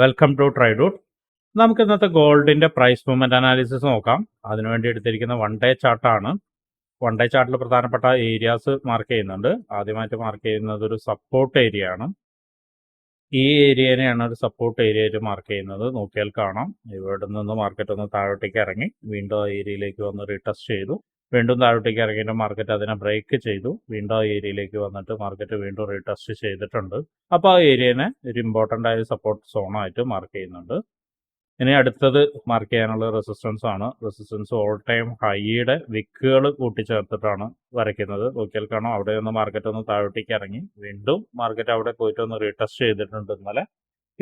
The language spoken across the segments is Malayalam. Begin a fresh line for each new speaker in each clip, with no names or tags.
വെൽക്കം ടു ട്രൈഡൂട്ട് നമുക്ക് ഇന്നത്തെ ഗോൾഡിന്റെ പ്രൈസ് മൂവ്മെന്റ് അനാലിസിസ് നോക്കാം അതിനുവേണ്ടി എടുത്തിരിക്കുന്ന വൺ ഡേ ചാർട്ടാണ് വൺ ഡേ ചാർട്ടിൽ പ്രധാനപ്പെട്ട ഏരിയാസ് മാർക്ക് ചെയ്യുന്നുണ്ട്. ആദ്യമായിട്ട് മാർക്ക് ചെയ്യുന്നത് ഒരു സപ്പോർട്ട് ഏരിയ ആണ്. ഈ ഏരിയനെയാണ് ഒരു സപ്പോർട്ട് ഏരിയ ആയിട്ട് മാർക്ക് ചെയ്യുന്നത്. നോക്കിയാൽ കാണാം. ഇവിടെ നിന്ന് മാർക്കറ്റ് ഒന്ന് താഴോട്ടേക്ക് ഇറങ്ങി. വീണ്ടും ആ ഏരിയയിലേക്ക് വന്ന് റീടെസ്റ്റ് ചെയ്തു. വീണ്ടും താഴോട്ടേക്ക് ഇറങ്ങിയിട്ട് മാർക്കറ്റ് അതിനെ ബ്രേക്ക് ചെയ്തു. വീണ്ടും ആ ഏരിയയിലേക്ക് വന്നിട്ട് മാർക്കറ്റ് വീണ്ടും റീടെസ്റ്റ് ചെയ്തിട്ടുണ്ട്. അപ്പോൾ ആ ഏരിയനെ ഒരു ഇമ്പോർട്ടന്റ് ആയ സപ്പോർട്ട് സോണായിട്ട് മാർക്ക് ചെയ്യുന്നുണ്ട്. ഇനി അടുത്തത് മാർക്ക് ചെയ്യാനുള്ള റെസിസ്റ്റൻസ് ആണ്. റെസിസ്റ്റൻസ് ഓൾ ടൈം ഹൈയുടെ വിക്കുകൾ കൂട്ടിച്ചേർത്തിട്ടാണ് വരയ്ക്കുന്നത്. നോക്കിയാൽ കാണാം. അവിടെ ഒന്ന് മാർക്കറ്റ് ഒന്ന് താഴോട്ടേക്ക് ഇറങ്ങി. വീണ്ടും മാർക്കറ്റ് അവിടെ പോയിട്ട് ഒന്ന് റീടെസ്റ്റ് ചെയ്തിട്ടുണ്ട് ഇന്നലെ.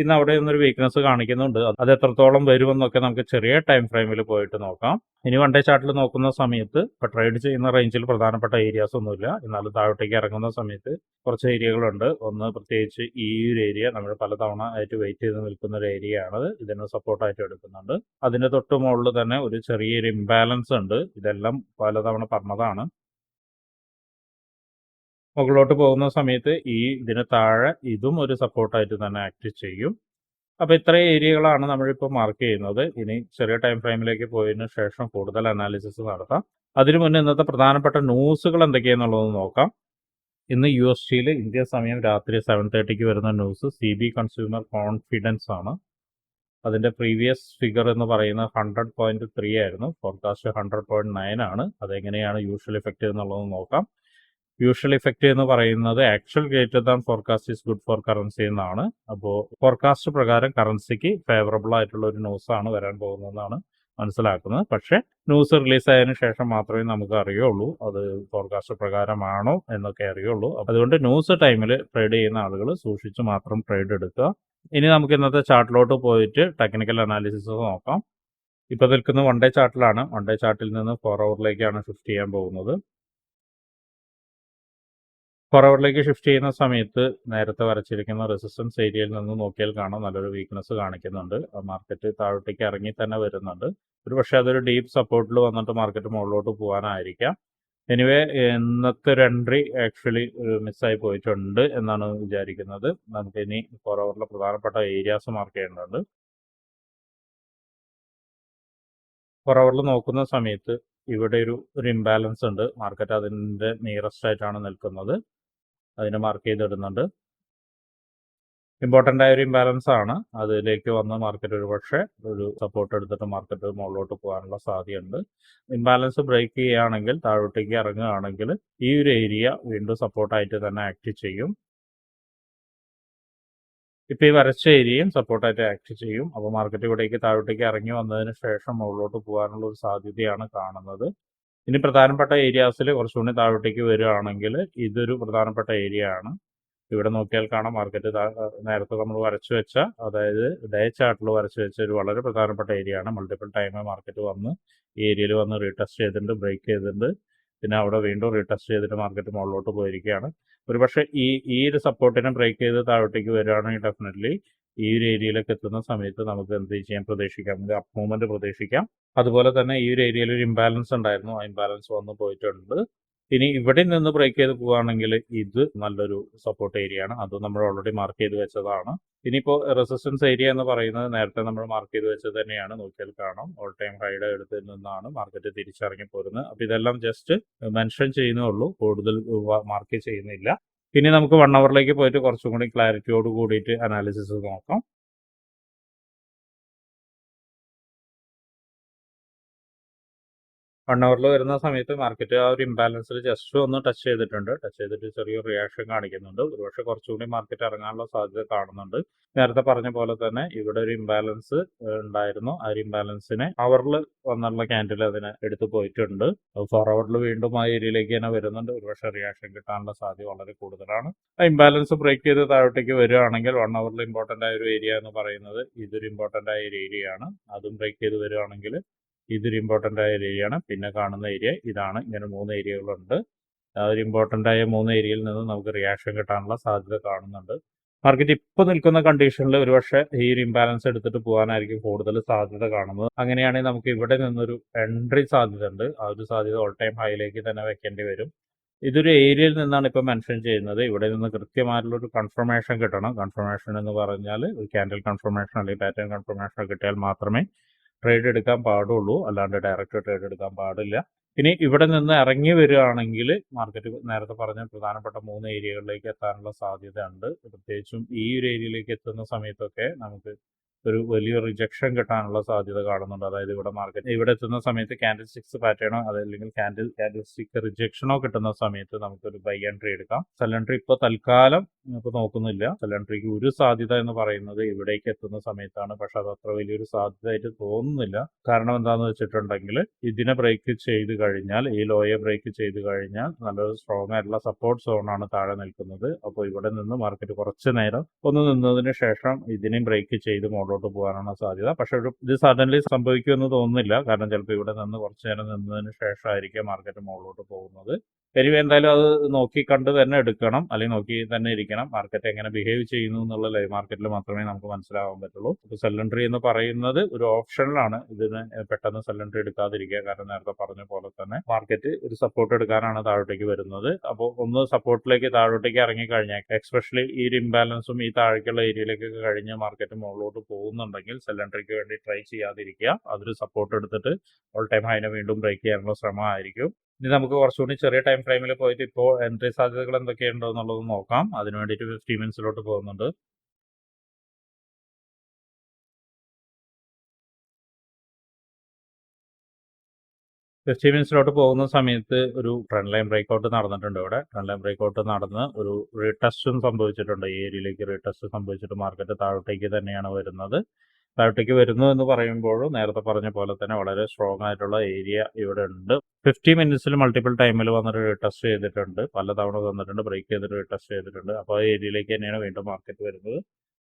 ഇന്ന് അവിടെ നിന്നൊരു വീക്ക്നെസ് കാണിക്കുന്നുണ്ട്. അത് എത്രത്തോളം വരുമെന്നൊക്കെ നമുക്ക് ചെറിയ ടൈം ഫ്രെയിമിൽ പോയിട്ട് നോക്കാം. ഇനി വൺ ഡേ ചാർട്ടിൽ നോക്കുന്ന സമയത്ത് ഇപ്പോൾ ട്രേഡ് ചെയ്യുന്ന റേഞ്ചിൽ പ്രധാനപ്പെട്ട ഏരിയാസ് ഒന്നുമില്ല. എന്നാലും താഴോട്ടേക്ക് ഇറങ്ങുന്ന സമയത്ത് കുറച്ച് ഏരിയകളുണ്ട് ഒന്ന് പ്രത്യേകിച്ച് ഈ ഒരു ഏരിയ നമ്മൾ പലതവണ ആയിട്ട് വെയിറ്റ് ചെയ്ത് നിൽക്കുന്ന ഒരു ഏരിയ ആണ്. ഇതിന് സപ്പോർട്ടായിട്ട് എടുക്കുന്നുണ്ട്. അതിന്റെ തൊട്ട് മുകളിൽ തന്നെ ഒരു ചെറിയൊരു ഇംബാലൻസ് ഉണ്ട്. ഇതെല്ലാം പലതവണ പറഞ്ഞതാണ്. മുകളിലോട്ട് പോകുന്ന സമയത്ത് ഈ ഇതിന് താഴെ ഇതും ഒരു സപ്പോർട്ടായിട്ട് തന്നെ ആക്ട് ചെയ്യും. അപ്പോൾ ഇത്രയും ഏരിയകളാണ് നമ്മളിപ്പോൾ മാർക്ക് ചെയ്യുന്നത്. ഇനി ചെറിയ ടൈം ഫ്രെയിമിലേക്ക് പോയതിനു ശേഷം കൂടുതൽ അനാലിസിസ് നടത്താം. അതിനു മുന്നേ ഇന്നത്തെ പ്രധാനപ്പെട്ട ന്യൂസുകൾ എന്തൊക്കെയാണെന്നുള്ളത് നോക്കാം. ഇന്ന് യു എസ് ടിയിൽ ഇന്ത്യ സമയം രാത്രി സെവൻ തേർട്ടിക്ക് വരുന്ന news C B consumer confidence ആണ്. അതിന്റെ പ്രീവിയസ് ഫിഗർ എന്ന് പറയുന്നത് ഹൺഡ്രഡ് പോയിന്റ് ത്രീ ആയിരുന്നു. ഫോർകാസ്റ്റ് ഹൺഡ്രഡ് പോയിന്റ് നയൻ ആണ്. അതെങ്ങനെയാണ് യൂഷ്വൽ ഇഫക്റ്റ് എന്നുള്ളത് നോക്കാം. യൂഷ്വൽ ഇഫക്റ്റ് എന്ന് പറയുന്നത് actual greater than forecast is good for currency എന്നാണ്. അപ്പോൾ ഫോർകാസ്റ്റ് പ്രകാരം കറൻസിക്ക് ഫേവറബിൾ ആയിട്ടുള്ള ഒരു ന്യൂസ് ആണ് വരാൻ പോകുന്നതെന്നാണ് മനസ്സിലാക്കുന്നത്. പക്ഷേ ന്യൂസ് റിലീസ് ആയതിനു ശേഷം മാത്രമേ നമുക്ക് അറിയുള്ളൂ അത് ഫോർകാസ്റ്റ് പ്രകാരമാണോ എന്നൊക്കെ അറിയുള്ളൂ. അതുകൊണ്ട് ന്യൂസ് ടൈമിൽ ട്രേഡ് ചെയ്യുന്ന ആളുകൾ സൂക്ഷിച്ച് മാത്രം ട്രേഡ് എടുക്കുക. ഇനി നമുക്ക് ഇന്നത്തെ ചാർട്ടിലോട്ട് പോയിട്ട് ടെക്നിക്കൽ അനാലിസിസ് നോക്കാം. ഇപ്പോൾ നിൽക്കുന്ന വൺ ഡേ ചാർട്ടിലാണ് വൺ ഡേ ചാർട്ടിൽ നിന്ന് ഫോർ അവറിലേക്കാണ് ഷിഫ്റ്റ് ചെയ്യാൻ പോകുന്നത്. ഫോർവേഡിലേക്ക് ഷിഫ്റ്റ് ചെയ്യുന്ന സമയത്ത് നേരത്തെ വരച്ചിരിക്കുന്ന റെസിസ്റ്റൻസ് ഏരിയയിൽ നിന്ന് നോക്കിയാൽ കാണാം നല്ലൊരു വീക്ക്നെസ് കാണിക്കുന്നുണ്ട്. മാർക്കറ്റ് താഴോട്ടേക്ക് ഇറങ്ങി തന്നെ വരുന്നുണ്ട്. ഒരു പക്ഷേ അതൊരു ഡീപ്പ് സപ്പോർട്ടിൽ വന്നിട്ട് മാർക്കറ്റ് മുകളിലോട്ട് പോകാനായിരിക്കാം. എനിവേ ഇന്നത്തെ ഒരു എൻട്രി ആക്ച്വലി മിസ്സായി പോയിട്ടുണ്ട് എന്നാണ് വിചാരിക്കുന്നത്. നമുക്ക് ഇനി ഫോർവേഡിലെ പ്രധാനപ്പെട്ട ഏരിയാസ് മാർക്ക് ചെയ്യേണ്ടതുണ്ട്. ഫോർവേഡിൽ നോക്കുന്ന സമയത്ത് ഇവിടെ ഒരു ഒരു ഇംബാലൻസ് ഉണ്ട്. മാർക്കറ്റ് അതിന്റെ നിയറസ്റ്റ് ആയിട്ടാണ് നിൽക്കുന്നത്. അതിനെ മാർക്ക് ചെയ്തിടുന്നുണ്ട്. ഇമ്പോർട്ടന്റ് ആയ ഒരു ഇംബാലൻസ് ആണ്. അതിലേക്ക് വന്ന് മാർക്കറ്റ് ഒരു പക്ഷേ ഒരു സപ്പോർട്ട് എടുത്തിട്ട് മാർക്കറ്റ് മുകളിലോട്ട് പോകാനുള്ള സാധ്യതയുണ്ട്. ഇംബാലൻസ് ബ്രേക്ക് ചെയ്യുകയാണെങ്കിൽ താഴോട്ടേക്ക് ഇറങ്ങുകയാണെങ്കിൽ ഈ ഒരു ഏരിയ വീണ്ടും സപ്പോർട്ടായിട്ട് തന്നെ ആക്ട് ചെയ്യും. ഇപ്പോൾ ഈ വരച്ച ഏരിയയും സപ്പോർട്ടായിട്ട് ആക്ട് ചെയ്യും. അപ്പോൾ മാർക്കറ്റ് ഇവിടേക്ക് താഴോട്ടേക്ക് ഇറങ്ങി വന്നതിന് ശേഷം മുകളിലോട്ട് പോകാനുള്ള ഒരു സാധ്യതയാണ് കാണുന്നത്. ഇനി പ്രധാനപ്പെട്ട ഏരിയാസിൽ കുറച്ചുകൂടി താഴോട്ടേക്ക് വരികയാണെങ്കിൽ ഇതൊരു പ്രധാനപ്പെട്ട ഏരിയ ആണ്. ഇവിടെ നോക്കിയാൽ കാണാം മാർക്കറ്റ് നേരത്തെ നമ്മൾ വരച്ചു വെച്ച അതായത് ഡേ ചാർട്ടിൽ വരച്ചു വെച്ച ഒരു വളരെ പ്രധാനപ്പെട്ട ഏരിയ ആണ്. മൾട്ടിപ്പിൾ ടൈമിൽ മാർക്കറ്റ് വന്ന് ഈ ഏരിയയിൽ വന്ന് റീടെസ്റ്റ് ചെയ്തിട്ടുണ്ട് ബ്രേക്ക് ചെയ്തിട്ടുണ്ട്. പിന്നെ അവിടെ വീണ്ടും റീടെസ്റ്റ് ചെയ്തിട്ട് മാർക്കറ്റ് മുകളിലോട്ട് പോയിരിക്കുകയാണ്. ഒരുപക്ഷെ ഈ ഈ ഒരു സപ്പോർട്ടിനെ ബ്രേക്ക് ചെയ്ത് താഴോട്ടേക്ക് വരികയാണെങ്കിൽ ഡെഫിനറ്റ്ലി ഈ ഒരു ഏരിയയിലൊക്കെ എത്തുന്ന സമയത്ത് നമുക്ക് എന്ത് ചെയ്യാൻ പ്രതീക്ഷിക്കാം. അപ്പ് മൂവ്മെന്റ് പ്രതീക്ഷിക്കാം. അതുപോലെ തന്നെ ഈ ഒരു ഏരിയയിൽ ഒരു ഇംബാലൻസ് ഉണ്ടായിരുന്നു. ആ ഇംബാലൻസ് വന്ന് പോയിട്ടുണ്ട്. ഇനി ഇവിടെ നിന്ന് ബ്രേക്ക് ചെയ്ത് പോവുകയാണെങ്കിൽ ഇത് നല്ലൊരു സപ്പോർട്ട് ഏരിയ ആണ്. അത് നമ്മൾ ഓൾറെഡി മാർക്ക് ചെയ്ത് വെച്ചതാണ്. ഇനിയിപ്പോൾ റെസിസ്റ്റൻസ് ഏരിയ എന്ന് പറയുന്നത് നേരത്തെ നമ്മൾ മാർക്ക് ചെയ്ത് വെച്ചത് തന്നെയാണ്. നോക്കിയാൽ കാണാം. ഓൾ ടൈം ഹൈഡ് എടുത്തിൽ നിന്നാണ് മാർക്കറ്റ് തിരിച്ചിറങ്ങി പോരുന്നത്. അപ്പോൾ ഇതെല്ലാം ജസ്റ്റ് മെൻഷൻ ചെയ്യുന്നേ ഉള്ളൂ. കൂടുതൽ മാർക്ക് ചെയ്യുന്നില്ല. ഇനി നമുക്ക് വൺ അവറിലേക്ക് പോയിട്ട് കുറച്ചും കൂടി ക്ലാരിറ്റിയോട് കൂടിയിട്ട് അനാലിസിസ് നോക്കാം. വൺ അവറിൽ വരുന്ന സമയത്ത് മാർക്കറ്റ് ആ ഒരു ഇംബാലൻസിൽ ജസ്റ്റ് ഒന്ന് ടച്ച് ചെയ്തിട്ടുണ്ട്. ടച്ച് ചെയ്തിട്ട് ചെറിയൊരു റിയാക്ഷൻ കാണിക്കുന്നുണ്ട്. ഒരുപക്ഷെ കുറച്ചുകൂടി മാർക്കറ്റ് ഇറങ്ങാനുള്ള സാധ്യത കാണുന്നുണ്ട്. നേരത്തെ പറഞ്ഞ പോലെ തന്നെ ഇവിടെ ഒരു ഇംബാലൻസ് ഉണ്ടായിരുന്നു. ആ ഒരു ഇംബാലൻസിനെ അവറിൽ വന്നുള്ള ക്യാൻഡിൽ അതിനെ എടുത്തു പോയിട്ടുണ്ട്. ഫോർ അവറിൽ വീണ്ടും ആ ഏരിയയിലേക്ക് തന്നെ വരുന്നുണ്ട്. ഒരുപക്ഷെ റിയാക്ഷൻ കിട്ടാനുള്ള സാധ്യത വളരെ കൂടുതലാണ്. ആ ഇംബാലൻസ് ബ്രേക്ക് ചെയ്ത് താഴോട്ടേക്ക് വരികയാണെങ്കിൽ വൺ അവറിൽ ഇമ്പോർട്ടന്റ് ആയ ഒരു ഏരിയ എന്ന് പറയുന്നത് ഇതൊരു ഇമ്പോർട്ടന്റ് ആയ ഒരു ഏരിയ ആണ്. അതും ബ്രേക്ക് ചെയ്ത് വരികയാണെങ്കിൽ ഇതൊരു ഇമ്പോർട്ടന്റ് ആയ ഏരിയയാണ് പിന്നെ കാണുന്ന ഏരിയ ഇതാണ്. ഇങ്ങനെ മൂന്ന് ഏരിയകളുണ്ട് അതൊരു ഇമ്പോർട്ടന്റ് ആയ മൂന്ന് ഏരിയയിൽ നിന്ന് നമുക്ക് റിയാക്ഷൻ കിട്ടാനുള്ള സാധ്യത കാണുന്നുണ്ട്. മാർക്കറ്റ് ഇപ്പോൾ നിൽക്കുന്ന കണ്ടീഷനിൽ ഒരുപക്ഷെ ഈ ഒരു ഇംബാലൻസ് എടുത്തിട്ട് പോകാനായിരിക്കും കൂടുതൽ സാധ്യത കാണുന്നത്. അങ്ങനെയാണെങ്കിൽ നമുക്ക് ഇവിടെ നിന്നൊരു എൻട്രി സാധ്യത ഉണ്ട് ആ ഒരു സാധ്യത ഓൾ ടൈം ഹൈയിലേക്ക് തന്നെ വെക്കേണ്ടി വരും. ഇതൊരു ഏരിയയിൽ നിന്നാണ് ഇപ്പോൾ മെൻഷൻ ചെയ്യുന്നത്. ഇവിടെ നിന്ന് കൃത്യമായിട്ടുള്ളൊരു കൺഫർമേഷൻ കിട്ടണം. കൺഫർമേഷൻ എന്ന് പറഞ്ഞാൽ ഒരു ക്യാൻഡിൽ കൺഫർമേഷൻ അല്ലെങ്കിൽ പാറ്റേൺ കൺഫർമേഷൻ കിട്ടിയാൽ മാത്രമേ ട്രേഡ് എടുക്കാൻ പാടുള്ളൂ. അല്ലാണ്ട് ഡയറക്റ്റ് ട്രേഡ് എടുക്കാൻ പാടില്ല. ഇനി ഇവിടെ നിന്ന് ഇറങ്ങി വരികയാണെങ്കിൽ മാർക്കറ്റ് നേരത്തെ പറഞ്ഞ പ്രധാനപ്പെട്ട മൂന്ന് ഏരിയകളിലേക്ക് എത്താനുള്ള സാധ്യത ഉണ്ട് പ്രത്യേകിച്ചും ഈ ഒരു ഏരിയയിലേക്ക് എത്തുന്ന സമയത്തൊക്കെ നമുക്ക് ഒരു വലിയ റിജക്ഷൻ കിട്ടാനുള്ള സാധ്യത കാണുന്നുണ്ട്. അതായത് ഇവിടെ മാർക്കറ്റ് ഇവിടെ എത്തുന്ന സമയത്ത് ക്യാൻഡിൽ സ്റ്റിക്സ് പാറ്റേണോ അതല്ലെങ്കിൽ ക്യാൻഡിൽ ക്യാൻഡിൽ സ്റ്റിക്ക് റിജക്ഷനോ കിട്ടുന്ന സമയത്ത് നമുക്കൊരു ബൈ എൻട്രി എടുക്കാം. സെലൻട്രി ഇപ്പോൾ തൽക്കാലം ഇപ്പോൾ നോക്കുന്നില്ല. സെലൻട്രിക്ക് ഒരു സാധ്യത എന്ന് പറയുന്നത് ഇവിടേക്ക് എത്തുന്ന സമയത്താണ്. പക്ഷെ അത് അത്ര വലിയൊരു സാധ്യതയായിട്ട് തോന്നുന്നില്ല. കാരണം എന്താണെന്ന് വെച്ചിട്ടുണ്ടെങ്കിൽ ഇതിനെ ബ്രേക്ക് ചെയ്ത് കഴിഞ്ഞാൽ ഈ ലോയെ ബ്രേക്ക് ചെയ്ത് കഴിഞ്ഞാൽ നല്ലൊരു സ്ട്രോങ് ആയിട്ടുള്ള സപ്പോർട്ട് സോണാണ് താഴെ നിൽക്കുന്നത്. അപ്പോൾ ഇവിടെ നിന്ന് മാർക്കറ്റ് കുറച്ച് നേരം ഒന്ന് നിന്നതിന് ശേഷം ഇതിനെയും ബ്രേക്ക് ചെയ്ത് മുകളിലോട്ട് പോകാനാണ് സാധ്യത. പക്ഷേ ഒരു ഇത് സഡൻലി സംഭവിക്കുമെന്ന് തോന്നുന്നില്ല. കാരണം ചിലപ്പോൾ ഇവിടെ നിന്ന് കുറച്ച് നേരം നിന്നതിന് ശേഷമായിരിക്കും മാർക്കറ്റ് മുകളിലോട്ട് പോകുന്നത്. എനിവേ എന്തായാലും അത് നോക്കി കണ്ട് തന്നെ എടുക്കണം. അല്ലെങ്കിൽ നോക്കി തന്നെ ഇരിക്കണം. മാർക്കറ്റ് എങ്ങനെ ബിഹേവ് ചെയ്യുന്നു എന്നുള്ള ലൈവ് മാർക്കറ്റിൽ മാത്രമേ നമുക്ക് മനസ്സിലാവാൻ പറ്റുള്ളൂ. ഇപ്പോൾ സെല്ലൻട്രി എന്ന് പറയുന്നത് ഒരു ഓപ്ഷനിലാണ് ഇതിന് പെട്ടെന്ന് സെല്ലൻട്രി എടുക്കാതിരിക്കുക. കാരണം നേരത്തെ പറഞ്ഞ പോലെ തന്നെ മാർക്കറ്റ് ഒരു സപ്പോർട്ട് എടുക്കാനാണ് താഴോട്ടേക്ക് വരുന്നത്. അപ്പോൾ ഒന്ന് സപ്പോർട്ടിലേക്ക് താഴോട്ടേക്ക് ഇറങ്ങി കഴിഞ്ഞാൽ എക്സ്പെഷ്യലി ഈ ഒരു ഇംബാലൻസും ഈ താഴേക്കുള്ള ഏരിയയിലേക്കൊക്കെ കഴിഞ്ഞ് മാർക്കറ്റ് മുകളിലോട്ട് പോകുന്നുണ്ടെങ്കിൽ സെല്ലൻട്രിക്ക് വേണ്ടി ട്രൈ ചെയ്യാതിരിക്കുക. അതൊരു സപ്പോർട്ട് എടുത്തിട്ട് ഓൾ ടൈം ഹൈനെ വീണ്ടും ബ്രേക്ക് ചെയ്യാനുള്ള ശ്രമമായിരിക്കും. ഇനി നമുക്ക് കുറച്ചുകൂടി ചെറിയ ടൈം ഫ്രെയിമിൽ പോയിട്ട് ഇപ്പോൾ എൻട്രി സാധ്യതകൾ എന്തൊക്കെയുണ്ടോ എന്നുള്ളത് നോക്കാം. അതിന് വേണ്ടിയിട്ട് ഫിഫ്റ്റി മിനിറ്റ്സിലോട്ട് പോകുന്നുണ്ട്. ഫിഫ്റ്റി മിനിറ്റ്സിലോട്ട് പോകുന്ന സമയത്ത് ഒരു ട്രെൻഡ് ലൈൻ ബ്രേക്ക്ഔട്ട് നടന്നിട്ടുണ്ട് ഇവിടെ. ട്രെൻഡ് ലൈൻ ബ്രേക്ക്ഔട്ട് നടന്ന് ഒരു റീടെസ്റ്റും സംഭവിച്ചിട്ടുണ്ട്. ഈ ഏരിയയിലേക്ക് റീടെസ്റ്റ് സംഭവിച്ചിട്ട് മാർക്കറ്റ് താഴോട്ടേക്ക് തന്നെയാണ് വരുന്നത്. താഴോട്ടേക്ക് വരുന്നു എന്ന് പറയുമ്പോൾ നേരത്തെ പറഞ്ഞ പോലെ തന്നെ വളരെ സ്ട്രോങ് ആയിട്ടുള്ള ഏരിയ ഇവിടെ ഉണ്ട്. ഫിഫ്റ്റി മിനിറ്റ്സിൽ മൾട്ടിപ്പിൾ ടൈമിൽ വന്നിട്ട് ടെസ്റ്റ് ചെയ്തിട്ടുണ്ട്. പല തവണ തന്നിട്ടുണ്ട്. ബ്രേക്ക് ചെയ്തിട്ട് ടെസ്റ്റ് ചെയ്തിട്ടുണ്ട്. അപ്പോൾ ആ ഏരിയയിലേക്ക് തന്നെയാണ് വീണ്ടും മാർക്കറ്റ് വരുന്നത്.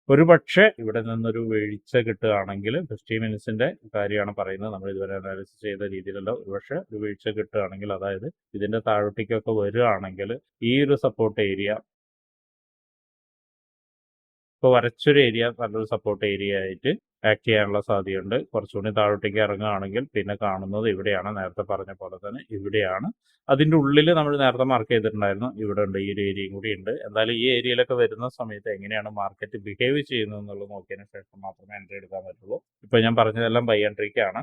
ഒരു പക്ഷേ ഇവിടെ നിന്നൊരു വീഴ്ച കിട്ടുകയാണെങ്കിൽ ഫിഫ്റ്റി മിനിറ്റ്സിന്റെ കാര്യമാണ് പറയുന്നത്. നമ്മൾ ഇതുവരെ അനാലിസിസ് ചെയ്ത രീതിയിലല്ല. ഒരു പക്ഷേ ഒരു വീഴ്ച കിട്ടുകയാണെങ്കിൽ അതായത് ഇതിന്റെ താഴോട്ടേക്കൊക്കെ വരികയാണെങ്കിൽ ഈ ഒരു സപ്പോർട്ട് ഏരിയ ഇപ്പോൾ വരച്ചൊരു ഏരിയ നല്ലൊരു സപ്പോർട്ട് ഏരിയ ആയിട്ട് ആക്ട് ചെയ്യാനുള്ള സാധ്യതയുണ്ട്. കുറച്ചുകൂടി താഴോട്ടേക്ക് ഇറങ്ങുകയാണെങ്കിൽ പിന്നെ കാണുന്നത് ഇവിടെയാണ്. നേരത്തെ പറഞ്ഞ പോലെ തന്നെ ഇവിടെയാണ്. അതിന്റെ ഉള്ളിൽ നമ്മൾ നേരത്തെ മാർക്ക് ചെയ്തിട്ടുണ്ടായിരുന്നു. ഇവിടെ ഉണ്ട് ഈ ഒരു ഏരിയയും കൂടി ഉണ്ട്. എന്തായാലും ഈ ഏരിയയിലൊക്കെ വരുന്ന സമയത്ത് എങ്ങനെയാണ് മാർക്കറ്റ് ബിഹേവ് ചെയ്യുന്നത് എന്നുള്ളത് നോക്കിയതിന് ശേഷം മാത്രമേ എൻട്രി എടുക്കാൻ പറ്റുള്ളൂ. ഇപ്പോൾ ഞാൻ പറഞ്ഞതെല്ലാം ബൈ എൻട്രിക്കാണ്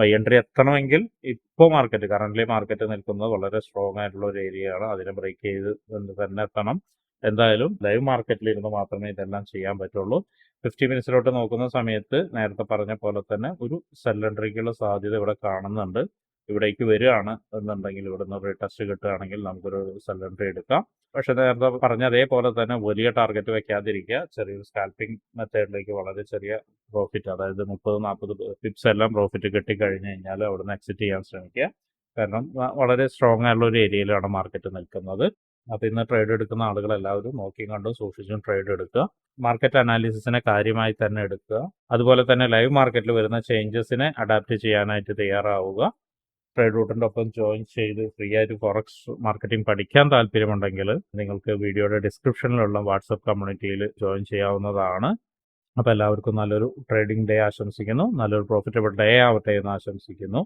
ബൈ എൻട്രി എത്തണമെങ്കിൽ ഇപ്പോൾ മാർക്കറ്റ് കറന്റ്ലി മാർക്കറ്റ് നിൽക്കുന്നത് വളരെ സ്ട്രോങ് ആയിട്ടുള്ള ഒരു ഏരിയയാണ് അതിനെ ബ്രേക്ക് ചെയ്ത് തന്നെ എത്തണം. എന്തായാലും ലൈവ് മാർക്കറ്റിൽ ഇരുന്ന് മാത്രമേ ഇതെല്ലാം ചെയ്യാൻ പറ്റുള്ളൂ. ഫിഫ്റ്റി മിനിറ്റ്സിലോട്ട് നോക്കുന്ന സമയത്ത് നേരത്തെ പറഞ്ഞ പോലെ തന്നെ ഒരു സെല്ലൻട്രിക്കുള്ള സാധ്യത ഇവിടെ കാണുന്നുണ്ട്. ഇവിടേക്ക് വരികയാണ് എന്നുണ്ടെങ്കിൽ ഇവിടെ നിന്ന് ടെസ്റ്റ് കിട്ടുകയാണെങ്കിൽ നമുക്കൊരു സെല്ലൻട്രി എടുക്കാം. പക്ഷെ നേരത്തെ പറഞ്ഞ അതേപോലെ തന്നെ വലിയ ടാർഗറ്റ് വെക്കാതിരിക്കുക. ചെറിയൊരു സ്കാൽപ്പിംഗ് മെത്തേഡിലേക്ക് വളരെ ചെറിയ പ്രോഫിറ്റ് അതായത് മുപ്പത് നാൽപ്പത് പിപ്സ് എല്ലാം പ്രോഫിറ്റ് കിട്ടിക്കഴിഞ്ഞ് കഴിഞ്ഞാൽ അവിടുന്ന് എക്സിറ്റ് ചെയ്യാൻ ശ്രമിക്കുക. കാരണം വളരെ സ്ട്രോങ് ആയിട്ടുള്ള ഒരു ഏരിയയിലാണ് മാർക്കറ്റ് നിൽക്കുന്നത്. അപ്പോൾ ഇന്ന് ട്രേഡ് എടുക്കുന്ന ആളുകൾ എല്ലാവരും നോക്കിയും കണ്ടും സൂക്ഷിച്ചും ട്രേഡ് എടുക്കുക. മാർക്കറ്റ് അനാലിസിസിനെ കാര്യമായി തന്നെ എടുക്കുക. അതുപോലെ തന്നെ ലൈവ് മാർക്കറ്റിൽ വരുന്ന ചേഞ്ചസിനെ അഡാപ്റ്റ് ചെയ്യാനായിട്ട് തയ്യാറാവുക. ട്രേഡ് റൂട്ടിന്റെ ഒപ്പം ജോയിൻ ചെയ്ത് ഫ്രീ ആയിട്ട് ഫോറക്സ് മാർക്കറ്റിംഗ് പഠിക്കാൻ താല്പര്യമുണ്ടെങ്കിൽ നിങ്ങൾക്ക് വീഡിയോയുടെ ഡിസ്ക്രിപ്ഷനിലുള്ള വാട്സപ്പ് കമ്മ്യൂണിറ്റിയിൽ ജോയിൻ ചെയ്യാവുന്നതാണ്. അപ്പോൾ എല്ലാവർക്കും നല്ലൊരു ട്രേഡിംഗ് ഡേ ആശംസിക്കുന്നു. നല്ലൊരു പ്രോഫിറ്റബിൾ ഡേ ആവട്ടെ എന്ന് ആശംസിക്കുന്നു.